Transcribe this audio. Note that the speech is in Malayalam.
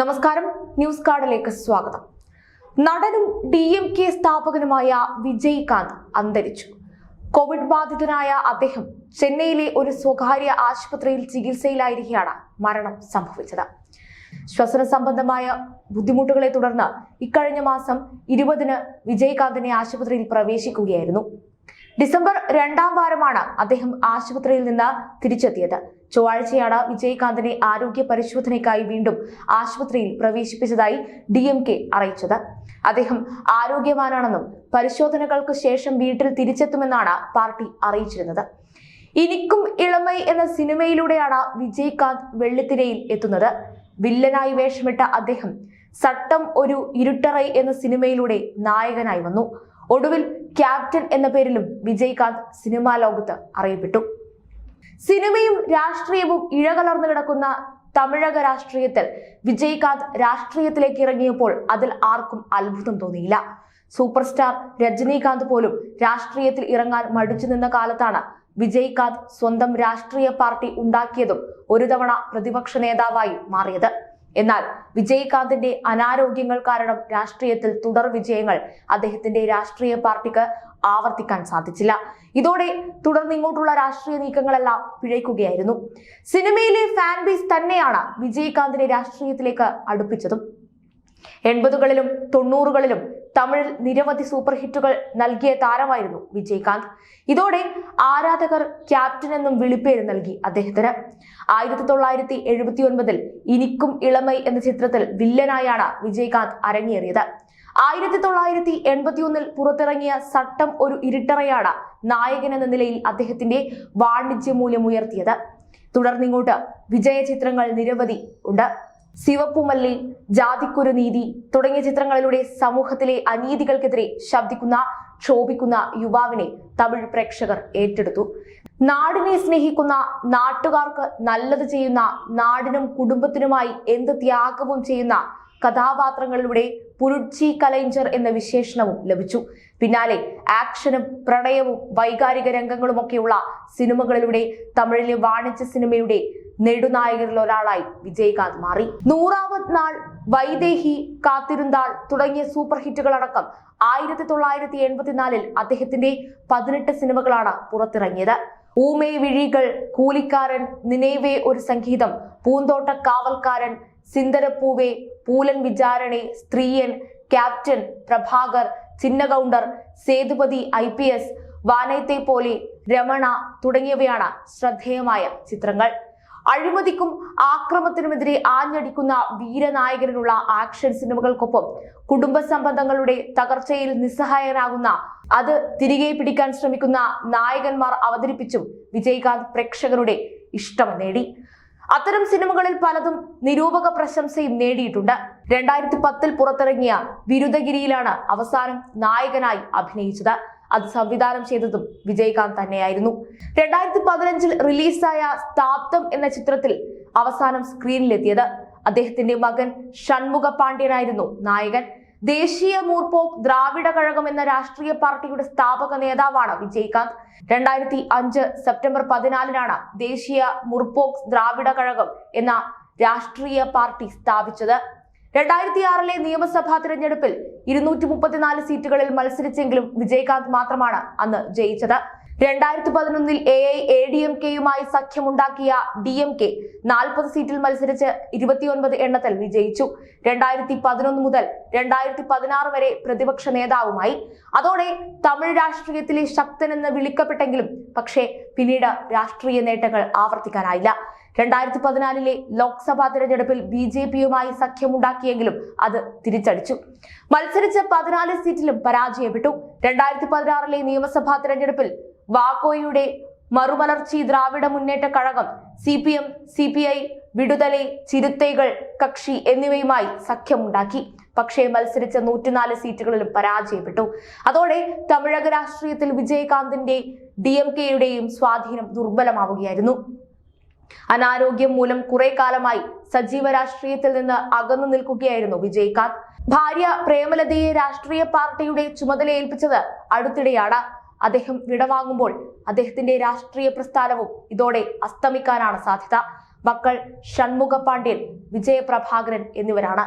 നമസ്കാരം. ന്യൂസ് കാർഡിലേക്ക് സ്വാഗതം. നടനും ഡി എം കെ സ്ഥാപകനുമായ വിജയ്കാന്ത് അന്തരിച്ചു. കോവിഡ് ബാധിതനായ അദ്ദേഹം ചെന്നൈയിലെ ഒരു സ്വകാര്യ ആശുപത്രിയിൽ ചികിത്സയിലായിരിക്കെയാണ് മരണം സംഭവിച്ചത്. ശ്വസന സംബന്ധമായ ബുദ്ധിമുട്ടുകളെ തുടർന്ന് ഇക്കഴിഞ്ഞ മാസം ഇരുപതിന് വിജയകാന്തിനെ ആശുപത്രിയിൽ പ്രവേശിക്കുകയായിരുന്നു. ഡിസംബർ രണ്ടാം വാരമാണ് അദ്ദേഹം ആശുപത്രിയിൽ നിന്ന് തിരിച്ചെത്തിയത്. ചൊവ്വാഴ്ചയാണ് വിജയകാന്തിനെ ആരോഗ്യ പരിശോധനയ്ക്കായി വീണ്ടും ആശുപത്രിയിൽ പ്രവേശിപ്പിച്ചതായി ഡി അറിയിച്ചത്. അദ്ദേഹം ആരോഗ്യവാനാണെന്നും പരിശോധനകൾക്ക് ശേഷം വീട്ടിൽ തിരിച്ചെത്തുമെന്നാണ് പാർട്ടി അറിയിച്ചിരുന്നത്. ഇനിക്കും ഇളമൈ എന്ന സിനിമയിലൂടെയാണ് വിജയകാന്ത് വെള്ളിത്തിരയിൽ എത്തുന്നത്. വില്ലനായി വേഷമിട്ട അദ്ദേഹം സട്ടം ഒരു ഇരുട്ടറൈ എന്ന സിനിമയിലൂടെ നായകനായി വന്നു. ഒടുവിൽ ക്യാപ്റ്റൻ എന്ന പേരിലും വിജയകാന്ത് സിനിമാ ലോകത്ത് അറിയപ്പെട്ടു. സിനിമയും രാഷ്ട്രീയവും ഇഴകലർന്നു കിടക്കുന്ന തമിഴക രാഷ്ട്രീയത്തിൽ വിജയകാന്ത് രാഷ്ട്രീയത്തിലേക്ക് ഇറങ്ങിയപ്പോൾ അതിൽ ആർക്കും അത്ഭുതം തോന്നിയില്ല. സൂപ്പർ സ്റ്റാർ രജനീകാന്ത് പോലും രാഷ്ട്രീയത്തിൽ ഇറങ്ങാൻ മടിച്ചു നിന്ന കാലത്താണ് വിജയ്കാന്ത് സ്വന്തം രാഷ്ട്രീയ പാർട്ടി ഉണ്ടാക്കിയതും ഒരു തവണ പ്രതിപക്ഷ നേതാവായി മാറിയത്. എന്നാൽ വിജയകാന്തിന്റെ അനാരോഗ്യങ്ങൾ കാരണം രാഷ്ട്രീയത്തിൽ തുടർ വിജയങ്ങൾ അദ്ദേഹത്തിന്റെ രാഷ്ട്രീയ പാർട്ടിക്ക് ആവർത്തിക്കാൻ സാധിച്ചില്ല. ഇതോടെ തുടർന്ന് ഇങ്ങോട്ടുള്ള രാഷ്ട്രീയ നീക്കങ്ങളെല്ലാം പിഴയ്ക്കുകയായിരുന്നു. സിനിമയിലെ ഫാൻ ബേസ് തന്നെയാണ് വിജയകാന്തിനെ രാഷ്ട്രീയത്തിലേക്ക് അടുപ്പിച്ചതും. എൺപതുകളിലും തൊണ്ണൂറുകളിലും തമിഴിൽ നിരവധി സൂപ്പർ ഹിറ്റുകൾ നൽകിയ താരമായിരുന്നു വിജയകാന്ത്. ഇതോടെ ആരാധകർ ക്യാപ്റ്റൻ എന്നും വിളിപ്പേര് നൽകി അദ്ദേഹത്തിന്. ആയിരത്തി തൊള്ളായിരത്തി എഴുപത്തി ഒൻപതിൽ ഇനിക്കും ഇളമൈ എന്ന ചിത്രത്തിൽ വില്ലനായാണ് വിജയകാന്ത് അരങ്ങേറിയത്. ആയിരത്തി തൊള്ളായിരത്തി എൺപത്തി ഒന്നിൽ പുറത്തിറങ്ങിയ സട്ടം ഒരു ഇരുട്ടറയാണ് നായകൻ എന്ന നിലയിൽ അദ്ദേഹത്തിന്റെ വാണിജ്യ മൂല്യം ഉയർത്തിയത് തുടർന്നിങ്ങോട്ട് വിജയ ചിത്രങ്ങൾ നിരവധി ഉണ്ട്. ശിവപ്പുമല്ലി ജാതിക്കുരു നീതി തുടങ്ങിയ ചിത്രങ്ങളിലൂടെ സമൂഹത്തിലെ അനീതികൾക്കെതിരെ ശബ്ദിക്കുന്ന ക്ഷോഭിക്കുന്ന യുവാവിനെ തമിഴ് പ്രേക്ഷകർ ഏറ്റെടുത്തു. നാടിനെ സ്നേഹിക്കുന്ന നാട്ടുകാർക്ക് നല്ലത് ചെയ്യുന്ന നാടിനും കുടുംബത്തിനുമായി എന്ത് ത്യാഗവും ചെയ്യുന്ന കഥാപാത്രങ്ങളിലൂടെ പുരുച്ചി കലൈഞ്ചർ എന്ന വിശേഷണവും ലഭിച്ചു. പിന്നാലെ ആക്ഷനും പ്രണയവും വൈകാരിക രംഗങ്ങളുമൊക്കെയുള്ള സിനിമകളിലൂടെ തമിഴിലെ വാണിജ്യ സിനിമയുടെ നെടുനായകരിൽ ഒരാളായി വിജയകാന്ത് മാറി. നൂറാമത് നാൾ വൈദേഹി കാത്തിരുന്നാൾ തുടങ്ങിയ സൂപ്പർ ഹിറ്റുകളടക്കം ആയിരത്തി തൊള്ളായിരത്തി എൺപത്തിനാലിൽ അദ്ദേഹത്തിന്റെ പതിനെട്ട് സിനിമകളാണ് പുറത്തിറങ്ങിയത്. ഊമേ വിഴികൾ കൂലിക്കാരൻ നിനേവേ ഒരു സംഗീതം Poonthotta Kaavalkaaran സിന്ദരപ്പൂവേ Phoolan വിചാരണെ സ്ത്രീയൻ captain Prabhakar Chinna Gounder Sethupathi I P S വാനയത്തെ പോലെ രമണ തുടങ്ങിയവയാണ് ശ്രദ്ധേയമായ ചിത്രങ്ങൾ. അഴിമതിക്കും ആക്രമത്തിനുമെതിരെ ആഞ്ഞടിക്കുന്ന വീരനായകനുള്ള ആക്ഷൻ സിനിമകൾക്കൊപ്പം കുടുംബ സംബന്ധങ്ങളുടെ തകർച്ചയിൽ നിസ്സഹായനാകുന്ന അത് തിരികെ പിടിക്കാൻ ശ്രമിക്കുന്ന നായകന്മാർ അവതരിപ്പിച്ചും വിജയകാന്ത് പ്രേക്ഷകരുടെ ഇഷ്ടം നേടി. അത്തരം സിനിമകളിൽ പലതും നിരൂപക പ്രശംസയും നേടിയിട്ടുണ്ട്. രണ്ടായിരത്തി പത്തിൽ പുറത്തിറങ്ങിയ ബിരുദഗിരിയിലാണ് അവസാനം നായകനായി അഭിനയിച്ചത്. അത് സംവിധാനം ചെയ്തതും വിജയകാന്ത് തന്നെയായിരുന്നു. രണ്ടായിരത്തി പതിനഞ്ചിൽ റിലീസായ സ്ഥാപ്തം എന്ന ചിത്രത്തിൽ അവസാനം സ്ക്രീനിലെത്തിയത്. അദ്ദേഹത്തിന്റെ മകൻ ഷൺമുഖ പാണ്ഡ്യനായിരുന്നു നായകൻ. ദേശീയ മൂർപ്പോപ്പ് ദ്രാവിഡ കഴകം എന്ന രാഷ്ട്രീയ പാർട്ടിയുടെ സ്ഥാപക നേതാവാണ് വിജയകാന്ത്. രണ്ടായിരത്തി അഞ്ച് സെപ്റ്റംബർ പതിനാലിനാണ് ദേശീയ മുർപോക്സ് ദ്രാവിഡ കഴകം എന്ന രാഷ്ട്രീയ പാർട്ടി സ്ഥാപിച്ചത്. രണ്ടായിരത്തി ആറിലെ നിയമസഭാ തിരഞ്ഞെടുപ്പിൽ ഇരുന്നൂറ്റി മുപ്പത്തിനാല് സീറ്റുകളിൽ മത്സരിച്ചെങ്കിലും വിജയകാന്ത് മാത്രമാണ് അന്ന് ജയിച്ചത്. രണ്ടായിരത്തി പതിനൊന്നിൽ A I A D M കെയുമായി സഖ്യമുണ്ടാക്കിയ ഡി എം കെ നാൽപ്പത് സീറ്റിൽ മത്സരിച്ച് ഇരുപത്തിയൊൻപത് എണ്ണത്തിൽ വിജയിച്ചു. രണ്ടായിരത്തി പതിനൊന്ന് മുതൽ രണ്ടായിരത്തി പതിനാറ് വരെ പ്രതിപക്ഷ നേതാവുമായി. അതോടെ തമിഴ് രാഷ്ട്രീയത്തിലെ ശക്തനെന്ന് വിളിക്കപ്പെട്ടെങ്കിലും പക്ഷേ പിന്നീട് രാഷ്ട്രീയ നേട്ടങ്ങൾ ആവർത്തിക്കാനായില്ല. രണ്ടായിരത്തി പതിനാലിലെ ലോക്സഭാ തിരഞ്ഞെടുപ്പിൽ ബി ജെ പിയുമായി സഖ്യമുണ്ടാക്കിയെങ്കിലും അത് തിരിച്ചടിച്ചു. മത്സരിച്ച് പതിനാല് സീറ്റിലും പരാജയപ്പെട്ടു. രണ്ടായിരത്തി പതിനാറിലെ നിയമസഭാ തിരഞ്ഞെടുപ്പിൽ വാക്കോയുടെ Marumalarchi Dravida Munnetra Kazhagam C P M C P I Viduthalai Chiruthaigal Katchi എന്നിവയുമായി സഖ്യമുണ്ടാക്കി. പക്ഷേ മത്സരിച്ച നൂറ്റിനാല് സീറ്റുകളിലും പരാജയപ്പെട്ടു. അതോടെ തമിഴക രാഷ്ട്രീയത്തിൽ വിജയകാന്തിന്റെ ഡി എം കെയുടെയും സ്വാധീനം ദുർബലമാവുകയായിരുന്നു. അനാരോഗ്യം മൂലം കുറെ കാലമായി സജീവ രാഷ്ട്രീയത്തിൽ നിന്ന് അകന്നു നിൽക്കുകയായിരുന്നു വിജയകാന്ത്. ഭാര്യ പ്രേമലതയെ രാഷ്ട്രീയ പാർട്ടിയുടെ ചുമതല ഏൽപ്പിച്ചത് അടുത്തിടെയാണ്. അദ്ദേഹം വിടവാങ്ങുമ്പോൾ അദ്ദേഹത്തിന്റെ രാഷ്ട്രീയ പ്രസ്ഥാനവും ഇതോടെ അസ്തമിക്കാനാണ് സാധ്യത. മക്കൾ ഷൺമുഖ പാണ്ഡ്യൻ വിജയപ്രഭാകരൻ എന്നിവരാണ്.